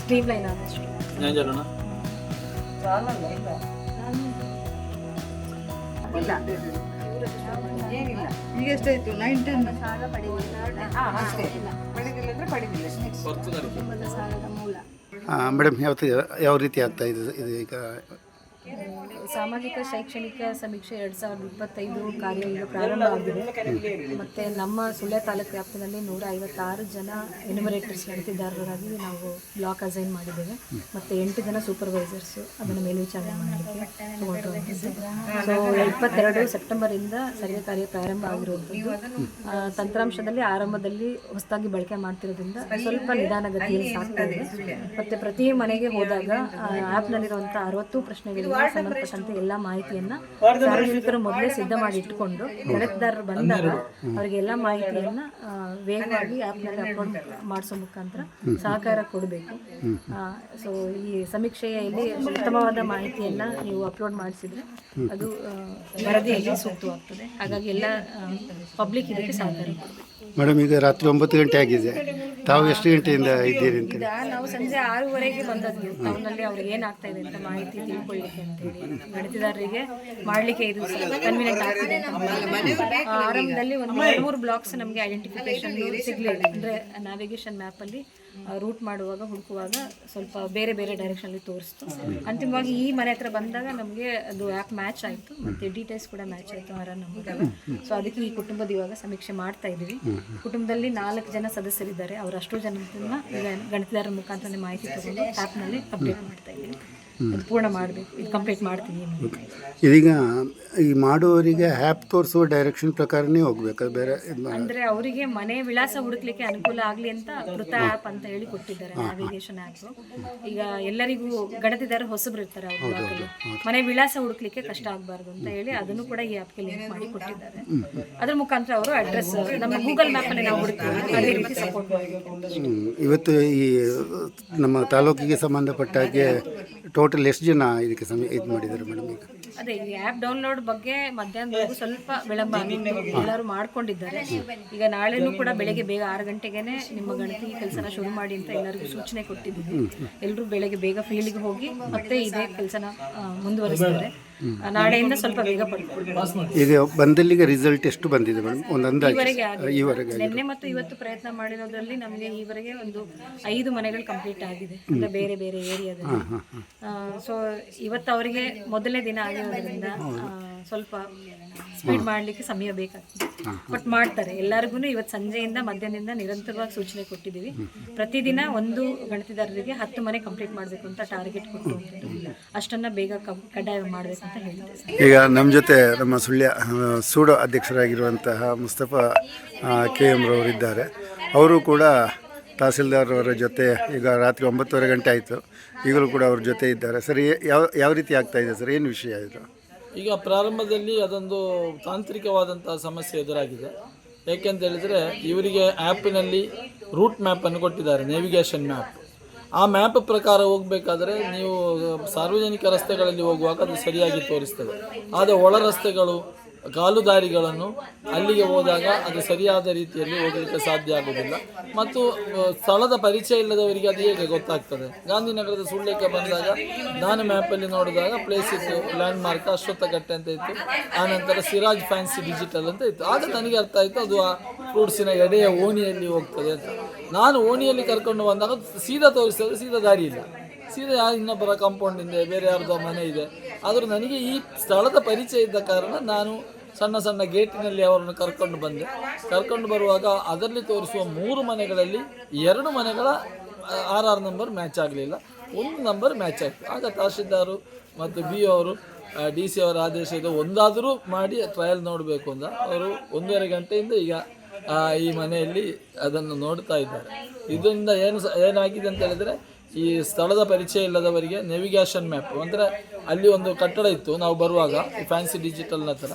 Stream ಈಗ ಎಷ್ಟಾಯ್ತು nine ten ಸಾಲ ಪಡೆದಿಲ್ಲ ಅಂದ್ರೆ ಪಡೆದಿಲ್ಲ ಮೇಡಮ್ ಯಾವತ್ತು ಯಾವ ರೀತಿ ಆಗ್ತಾ ಇದೆ ಈಗ ಸಾಮಾಜಿಕ ಶೈಕ್ಷಣಿಕ ಸಮೀಕ್ಷೆ ಎರಡ್ ಸಾವಿರದ ಇಪ್ಪತ್ತೈದು ಕಾರ್ಯ ಈಗ ಪ್ರಾರಂಭ ಆಗಿದೆ. ಮತ್ತೆ ನಮ್ಮ ಸುಳ್ಯ ತಾಲೂಕು ವ್ಯಾಪ್ತಿನಲ್ಲಿ ನೂರ ಐವತ್ತಾರು ಜನ ಎನ್ಯುಮರೇಟರ್ಸ್ ನಡೆಸಿದಾರರಾಗಿ ನಾವು ಬ್ಲಾಕ್ ಅಸೈನ್ ಮಾಡಿದ್ದೇವೆ. ಮತ್ತೆ ಎಂಟು ಜನ ಸೂಪರ್ವೈಸರ್ಸ್ ಅದನ್ನು ಮೇಲ್ವಿಚಾರಣೆ ಮಾಡಲಿಕ್ಕೆ ಸೊ ಇಪ್ಪತ್ತೆರಡು ಸೆಪ್ಟೆಂಬರಿಂದ ಸರ್ವೆ ಕಾರ್ಯ ಪ್ರಾರಂಭ ಆಗಿರೋದು ತಂತ್ರಾಂಶದಲ್ಲಿ ಆರಂಭದಲ್ಲಿ ಹೊಸದಾಗಿ ಬಳಕೆ ಮಾಡ್ತಿರೋದ್ರಿಂದ ಸ್ವಲ್ಪ ನಿಧಾನಗತಿಯಲ್ಲಿ ಸಾಕ್ತಾ ಇದೆ. ಮತ್ತೆ ಪ್ರತಿ ಮನೆಗೆ ಹೋದಾಗ ಆ್ಯಪ್ನಲ್ಲಿರುವಂಥ ಅರವತ್ತು ಪ್ರಶ್ನೆಗಳಿಗೆ ಸಂಬಂಧಪಟ್ಟಂತೆ ಎಲ್ಲ ಮಾಹಿತಿಯನ್ನ ಸಾರ್ವಜನಿಕರು ಮೊದಲೇ ಸಿದ್ಧ ಮಾಡಿ ಇಟ್ಟುಕೊಂಡು ಗಣತಿದಾರರು ಬಂದಾಗ ಅವರಿಗೆ ಎಲ್ಲ ಮಾಹಿತಿಯನ್ನ ವೇಗವಾಗಿ ಆ್ಯಪ್ನಲ್ಲಿ ಅಪ್ಲೋಡ್ ಮಾಡಿಸೋ ಮುಖಾಂತರ ಸಹಕಾರ ಕೊಡಬೇಕು. ಸೊ ಈ ಸಮೀಕ್ಷೆಯಲ್ಲಿ ಉತ್ತಮವಾದ ಮಾಹಿತಿಯನ್ನ ನೀವು ಅಪ್ಲೋಡ್ ಮಾಡಿಸಿದ್ರೆ ಅದು ವರದಿಯಲ್ಲಿ ಸೂಕ್ತವಾಗ್ತದೆ. ಹಾಗಾಗಿ ಎಲ್ಲ ಪಬ್ಲಿಕ್ ಇದಕ್ಕೆ ಸಹಕಾರ ಮೇಡಮ್ ಈಗ ರಾತ್ರಿ ಒಂಬತ್ತು ಗಂಟೆ ಆಗಿದೆ. ತಾವು ಎಷ್ಟು ಗಂಟೆಯಿಂದ ಇದ್ದೀರಿ ಅಂತ ನಾವು ಸಂಜೆ ಆರೂವರೆಗೆ ಬಂದದ್ದು. ಟೌನಲ್ಲಿ ಅವ್ರಿಗೆ ಏನಾಗ್ತಾ ಇದೆ ಅಂತ ಮಾಹಿತಿ ತಿಳ್ಕೊಳ್ಳಿಕ್ಕೆ. ಅಂತೇಳಿ ಗಣಿತದಾರರಿಗೆ ಮಾಡಲಿಕ್ಕೆ ಇದು ಕನ್ವೀನಿಯಂಟ್ ಆಗ್ತಿದೆ ಆರಂಭದಲ್ಲಿ ಒಂದು ಎರಡು ಮೂರು ಬ್ಲಾಕ್ಸ್ ನಮಗೆ ಐಡೆಂಟಿಫಿಕೇಶನ್ ಸಿಗಲಿಲ್ಲ. ಅಂದ್ರೆ ನ್ಯಾವಿಗೇಷನ್ ಮ್ಯಾಪ್ ಅಲ್ಲಿ ರೂಟ್ ಮಾಡುವಾಗ ಹುಡುಕುವಾಗ ಸ್ವಲ್ಪ ಬೇರೆ ಬೇರೆ ಡೈರೆಕ್ಷನಲ್ಲಿ ತೋರಿಸ್ತು. ಅಂತಿಮವಾಗಿ ಈ ಮನೆ ಹತ್ರ ಬಂದಾಗ ನಮಗೆ ಅದು ಆ್ಯಪ್ ಮ್ಯಾಚ್ ಆಯಿತು. ಮತ್ತೆ ಡೀಟೇಲ್ಸ್ ಕೂಡ ಮ್ಯಾಚ್ ಆಯಿತು ಮರ ನಮಗೆ. ಸೊ ಅದಕ್ಕೆ ಈ ಕುಟುಂಬದ ಇವಾಗ ಸಮೀಕ್ಷೆ ಮಾಡ್ತಾ ಇದ್ದೀವಿ. ಕುಟುಂಬದಲ್ಲಿ ನಾಲ್ಕು ಜನ ಸದಸ್ಯರಿದ್ದಾರೆ. ಅವ್ರ ಅಷ್ಟು ಜನ ಈಗ ಗಣಿತದಾರರ ಮುಖಾಂತರ ಮಾಹಿತಿ ತಗೊಂಡು ಆ್ಯಪ್ನಲ್ಲಿ ಅಪ್ಡೇಟ್ ಮಾಡ್ತಾ ಇದ್ದೀವಿ. ಅದು ಪೂರ್ಣ ಮಾಡಬೇಕು. ಇದು ಕಂಪ್ಲೀಟ್ ಮಾಡ್ತೀನಿ ಇದೀಗ ಈ ಮಾಡುವವರಿಗೆ ಆ್ಯಪ್ ತೋರಿಸುವ ಡೈರೆಕ್ಷನ್ ಪ್ರಕಾರನೇ ಹೋಗ್ಬೇಕು. ಬೇರೆ ಅಂದರೆ ಮಾ- ಅಂದ್ರೆ ಅವರಿಗೆ ಮನೆ ವಿಳಾಸ ಹುಡುಕ್ಲಿಕ್ಕೆ ಅನುಕೂಲ ಆಗ್ಲಿ ಅಂತ ಕೃತ ಆ್ಯಪ್ ಅಂತ ಹೇಳಿ ಕೊಟ್ಟಿದ್ದಾರೆ ನ್ಯಾವಿಗೇಷನ್ ಆ್ಯಪ್ ಈಗ ಎಲ್ಲರಿಗೂ ಗಣತಿದಾರ ಹೊಸಬ್ರು ಇರ್ತಾರೆ ಅವ್ರ ಬ್ಲಾಕಲ್ಲಿ ಮನೆ ವಿಳಾಸ ಹುಡುಕ್ಲಿಕ್ಕೆ ಕಷ್ಟ ಆಗಬಾರ್ದು ಅಂತ ಹೇಳಿ ಅದನ್ನು ಕೂಡ ಈ ಆ್ಯಪ್ಗೆ ಲಿಂಕ್ ಮಾಡಿ ಕೊಟ್ಟಿದ್ದಾರೆ. ಅದ್ರ ಮುಖಾಂತರ ಅವರು ಅಡ್ರೆಸ್ ನಮ್ಮ ಗೂಗಲ್ ಮ್ಯಾಪಲ್ಲಿ ನಾವು ಹುಡುಕ್ತೀವಿ. ಅದೇ ರೀತಿ ಸಪೋರ್ಟ್ ಮಾಡಬೇಕು ಹ್ಮ್. ಇವತ್ತು ಈ ನಮ್ಮ ತಾಲೂಕಿಗೆ ಸಂಬಂಧಪಟ್ಟ ಹಾಗೆ ಟೋಟಲ್ ಎಷ್ಟು ಜನ ಇದಕ್ಕೆ ಸಮಯ ಇದು ಮಾಡಿದ್ದಾರೆ ಮೇಡಮ್ ಈಗ? ಅದೇ ಈ ಆ್ಯಪ್ ಡೌನ್ಲೋಡ್ ಬಗ್ಗೆ ಮಧ್ಯಾಹ್ನದವರೆಗೂ ಸ್ವಲ್ಪ ವಿಳಂಬ ಆಗಿತ್ತು ಎಲ್ಲರೂ ಮಾಡ್ಕೊಂಡಿದ್ದಾರೆ. ಈಗ ನಾಳೆನೂ ಕೂಡ ಬೆಳಗ್ಗೆ ಬೇಗ ಆರು ಗಂಟೆಗೇನೆ ನಿಮ್ಮ ಗಣತಿ ಕೆಲಸನ ಶುರು ಮಾಡಿ ಅಂತ ಎಲ್ಲರಿಗೂ ಸೂಚನೆ ಕೊಟ್ಟಿದ್ದೀವಿ ಎಲ್ಲರೂ ಬೆಳಗ್ಗೆ ಬೇಗ ಫೀಲ್ಡ್ಗೆ ಹೋಗಿ ಮತ್ತೆ ಇದೇ ಕೆಲಸನ ಮುಂದುವರಿಸ್ತಾರೆ. ಆ, ನಾಳೆಯಿಂದ ಸ್ವಲ್ಪ ಬೇಗ ಈಗ ಬಂದಲ್ಲಿಗೆ ರಿಸಲ್ಟ್ ಎಷ್ಟು ಬಂದಿದೆ ಮೇಡಮ್ ಒಂದು ಅಂದಾಜು. ಈವರೆಗೆ. ನಿನ್ನೆ ಮತ್ತು ಇವತ್ತು ಪ್ರಯತ್ನ ಮಾಡಿರೋದ್ರಲ್ಲಿ ನಮಗೆ ಈವರೆಗೆ ಒಂದು ಐದು ಮನೆಗಳು ಕಂಪ್ಲೀಟ್ ಆಗಿದೆ. ಅಂದ್ರೆ ಬೇರೆ ಬೇರೆ ಏರಿಯಾದಲ್ಲಿ ಸೊ ಇವತ್ತು ಅವರಿಗೆ ಮೊದಲನೇ ದಿನ ಆಗಿರೋದ್ರಿಂದ ಸ್ವಲ್ಪ ಸ್ಪೀಡ್ ಮಾಡಲಿಕ್ಕೆ ಸಮಯ ಬೇಕಾಗ್ತದೆ. ಬಟ್ ಮಾಡ್ತಾರೆ. ಎಲ್ಲರಿಗೂ ಇವತ್ತು ಸಂಜೆಯಿಂದ ಮಧ್ಯಾಹ್ನದಿಂದ ನಿರಂತರವಾಗಿ ಸೂಚನೆ ಕೊಟ್ಟಿದ್ದೀವಿ. ಪ್ರತಿದಿನ ಒಂದು ಗಣತಿದಾರರಿಗೆ ಹತ್ತು ಮನೆ ಕಂಪ್ಲೀಟ್ ಮಾಡಬೇಕು ಅಂತ ಟಾರ್ಗೆಟ್ ಕೊಟ್ಟು ಅಷ್ಟನ್ನ ಬೇಗ ಕಡ್ಡಾಯ ಮಾಡಬೇಕು ಅಂತ ಹೇಳ್ತಾರೆ ಈಗ ನಮ್ಮ ಜೊತೆ ನಮ್ಮ ಸುಳ್ಯ ಸೂಡೋ ಅಧ್ಯಕ್ಷರಾಗಿರುವಂತಹ ಮುಸ್ತಫಾ ಕೆ ಎಂ ರವರಿದ್ದಾರೆ ಅವರು ಕೂಡ ತಹಸೀಲ್ದಾರ್ ಅವರ ಜೊತೆ ಈಗ ರಾತ್ರಿ ಒಂಬತ್ತುವರೆ ಗಂಟೆ ಆಯಿತು. ಈಗಲೂ ಕೂಡ ಅವ್ರ ಜೊತೆ ಇದ್ದಾರೆ. ಸರ್ ಯಾವ ಯಾವ ರೀತಿ ಆಗ್ತಾ ಇದೆ ಸರ್? ಏನು ವಿಷಯ ಇದು? ಈಗ ಪ್ರಾರಂಭದಲ್ಲಿ ಅದೊಂದು ತಾಂತ್ರಿಕವಾದಂಥ ಸಮಸ್ಯೆ ಎದುರಾಗಿದೆ. ಏಕೆಂತ ಹೇಳಿದರೆ ಇವರಿಗೆ ಆ್ಯಪಿನಲ್ಲಿ ರೂಟ್ ಮ್ಯಾಪನ್ನು ಕೊಟ್ಟಿದ್ದಾರೆ ನೇವಿಗೇಷನ್ ಮ್ಯಾಪ್ ಆ ಮ್ಯಾಪ್ ಪ್ರಕಾರ ಹೋಗಬೇಕಾದ್ರೆ ನೀವು ಸಾರ್ವಜನಿಕ ರಸ್ತೆಗಳಲ್ಲಿ ಹೋಗುವಾಗ ಅದು ಸರಿಯಾಗಿ ತೋರಿಸ್ತದೆ. ಆದರೆ ಒಳ ರಸ್ತೆಗಳು ಕಾಲು ದಾರಿಗಳನ್ನು ಅಲ್ಲಿಗೆ ಹೋದಾಗ ಅದು ಸರಿಯಾದ ರೀತಿಯಲ್ಲಿ ಹೋಗಲಿಕ್ಕೆ ಸಾಧ್ಯ ಆಗುವುದಿಲ್ಲ. ಮತ್ತು ಸ್ಥಳದ ಪರಿಚಯ ಇಲ್ಲದವರಿಗೆ ಅದು ಹೇಗೆ ಗೊತ್ತಾಗ್ತದೆ? ಗಾಂಧಿನಗರದ ಸುಳ್ಳಕ್ಕೆ ಬಂದಾಗ, ನಾನು ಮ್ಯಾಪಲ್ಲಿ ನೋಡಿದಾಗ ಪ್ಲೇಸ್ ಇತ್ತು ಲ್ಯಾಂಡ್ ಮಾರ್ಕ್ ಅಂತ ಇತ್ತು. ಆನಂತರ ಸಿರಾಜ್ ಫ್ಯಾನ್ಸಿ ಡಿಜಿಟಲ್ ಅಂತ ಇತ್ತು. ಆಗ ನನಗೆ ಅರ್ಥ ಆಯಿತು, ಅದು ಆ ಫ್ರೂಟ್ಸಿನ ಎಡೆಯ ಓಣಿಯಲ್ಲಿ ಹೋಗ್ತದೆ ಅಂತ. ನಾನು ಓಣಿಯಲ್ಲಿ ಕರ್ಕೊಂಡು ಬಂದಾಗ ಸೀದಾ ತೋರಿಸಿದ್ರೆ ಸೀದಾ ದಾರಿ ಇಲ್ಲ. ಸೀದಾ ಇನ್ನೊಬ್ಬರ ಕಾಂಪೌಂಡ್ ಇದೆ, ಬೇರೆ ಯಾರ್ದೋ ಮನೆ ಇದೆ. ಆದರೂ ನನಗೆ ಈ ಸ್ಥಳದ ಪರಿಚಯ ಇದ್ದ ಕಾರಣ ನಾನು ಸಣ್ಣ ಸಣ್ಣ ಗೇಟಿನಲ್ಲಿ ಅವರನ್ನು ಕರ್ಕೊಂಡು ಬಂದೆ. ಕರ್ಕೊಂಡು ಬರುವಾಗ ಅದರಲ್ಲಿ ತೋರಿಸುವ ಮೂರು ಮನೆಗಳಲ್ಲಿ ಎರಡು ಮನೆಗಳ ಆರ್ ಆರ್ ನಂಬರ್ ಮ್ಯಾಚ್ ಆಗಲಿಲ್ಲ. ಒಂದು ನಂಬರ್ ಮ್ಯಾಚ್ ಆಯಿತು. ಆಗ ತಹಶೀಲ್ದಾರು ಮತ್ತು ಬಿ ಅವರು ಡಿ ಸಿ ಅವರ ಆದೇಶ ಇದೆ, ಒಂದಾದರೂ ಮಾಡಿ ಟ್ರಯಲ್ ನೋಡಬೇಕು ಅಂತ. ಅವರು ಒಂದೂವರೆ ಗಂಟೆಯಿಂದ ಈಗ ಈ ಮನೆಯಲ್ಲಿ ಅದನ್ನು ನೋಡ್ತಾ ಇದ್ದಾರೆ. ಇದರಿಂದ ಏನು ಏನಾಗಿದೆ ಅಂತ ಹೇಳಿದ್ರೆ ಈ ಸ್ಥಳದ ಪರಿಚಯ ಇಲ್ಲದವರಿಗೆ ನೆವಿಗೇಷನ್ ಮ್ಯಾಪ್ ಅಂದರೆ ಅಲ್ಲಿ ಒಂದು ಕಟ್ಟಡ ಇತ್ತು, ನಾವು ಬರುವಾಗ, ಈ ಫ್ಯಾನ್ಸಿ ಡಿಜಿಟಲ್ನ ಥರ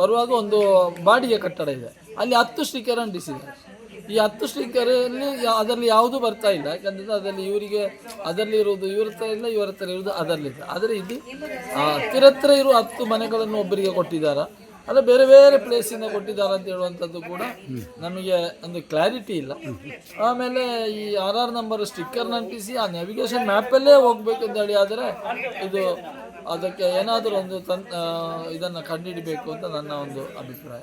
ಬರುವಾಗ ಒಂದು ಬಾಡಿಗೆ ಕಟ್ಟಡ ಇದೆ. ಅಲ್ಲಿ ಹತ್ತು ಸ್ಟಿಕ್ಕರ್ ಅಂಟಿಸಿದ್ದಾರೆ ಈ ಹತ್ತು ಸ್ಟಿಕ್ಕರಲ್ಲಿ ಅದರಲ್ಲಿ ಯಾವುದೂ ಬರ್ತಾ ಇಲ್ಲ. ಯಾಕಂದರೆ ಅದರಲ್ಲಿ ಇವರಿಗೆ, ಅದರಲ್ಲಿ ಇರುವುದು ಇವ್ರ ಹತ್ರ ಇಲ್ಲ, ಇವ್ರ ಹತ್ರ ಇರುವುದು ಅದರಲ್ಲಿದೆ. ಆದರೆ ಇಲ್ಲಿ ಹತ್ರ ಇರುವ ಹತ್ತು ಮನೆಗಳನ್ನು ಒಬ್ಬರಿಗೆ ಕೊಟ್ಟಿದ್ದಾರೆ? ಅಲ್ಲ ಬೇರೆ ಬೇರೆ ಪ್ಲೇಸಿಂದ ಕೊಟ್ಟಿದ್ದಾರೆ ಅಂತ ಹೇಳುವಂಥದ್ದು ಕೂಡ ನಮಗೆ ಒಂದು ಕ್ಲಾರಿಟಿ ಇಲ್ಲ. ಆಮೇಲೆ ಈ ಆರ್ ಆರ್ ನಂಬರ್ ಸ್ಟಿಕ್ಕರ್ನ ಅಂಟಿಸಿ ಆ ನ್ಯಾವಿಗೇಷನ್ ಮ್ಯಾಪಲ್ಲೇ ಹೋಗ್ಬೇಕಂತ ಹೇಳಿ ಆದರೆ ಇದು ಅದಕ್ಕೆ ಏನಾದರೂ ಒಂದು ತನ್ ಇದನ್ನು ಕಂಡುಹಿಡಬೇಕು ಅಂತ ನನ್ನ ಒಂದು ಅಭಿಪ್ರಾಯ.